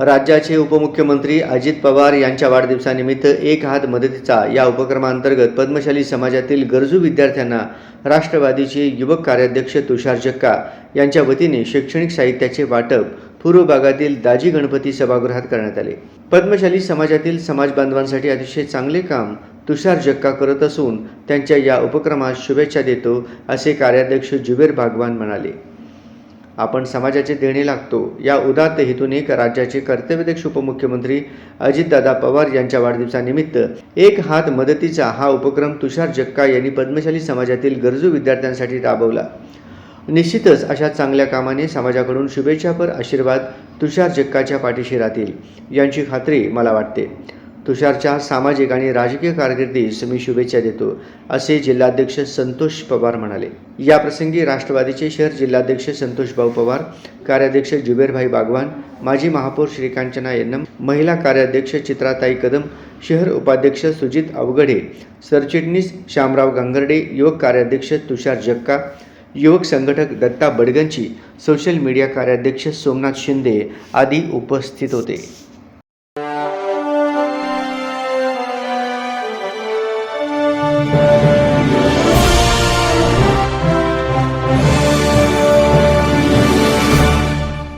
राज्याचे उपमुख्यमंत्री अजित पवार यांच्या वाढदिवसानिमित्त एक हात मदतीचा या उपक्रमांतर्गत पद्मशाली समाजातील गरजू विद्यार्थ्यांना राष्ट्रवादीचे युवक कार्याध्यक्ष तुषार जक्का यांच्या वतीने शैक्षणिक साहित्याचे वाटप पूर्व भागातील दाजी गणपती सभागृहात करण्यात आले. पद्मशाली समाजातील समाज बांधवांसाठी अतिशय चांगले काम तुषार जक्का करत असून त्यांच्या या उपक्रमास शुभेच्छा देतो असे कार्याध्यक्ष जुबेर भागवान म्हणाले. आपण समाजाचे देणे लागतो. या उदात्त हेतून एक राज्याचे कर्तव्यदक्ष उपमुख्यमंत्री अजितदादा पवार यांच्या वाढदिवसानिमित्त एक हात मदतीचा हा उपक्रम तुषार जक्का यांनी पद्मशाली समाजातील गरजू विद्यार्थ्यांसाठी राबवला. निश्चितच अशा चांगल्या कामाने समाजाकडून शुभेच्छापर आशीर्वाद तुषार जक्काच्या पाठीशी राहतील यांची खात्री मला वाटते. तुषारच्या सामाजिक आणि राजकीय कारकिर्दीस मी शुभेच्छा देतो असे जिल्हाध्यक्ष संतोष पवार म्हणाले. या प्रसंगी राष्ट्रवादीचे शहर जिल्हाध्यक्ष संतोषभाऊ पवार कार्याध्यक्ष जुबेरभाई बागवान माजी महापौर श्रीकांचना यन्नम महिला कार्याध्यक्ष चित्राताई कदम शहर उपाध्यक्ष सुजित अवगडे सरचिटणीस श्यामराव गांगर्डे युवक कार्याध्यक्ष तुषार जक्का युवक संघटक दत्ता बडगंची सोशल मीडिया कार्याध्यक्ष सोमनाथ शिंदे आदी उपस्थित होते.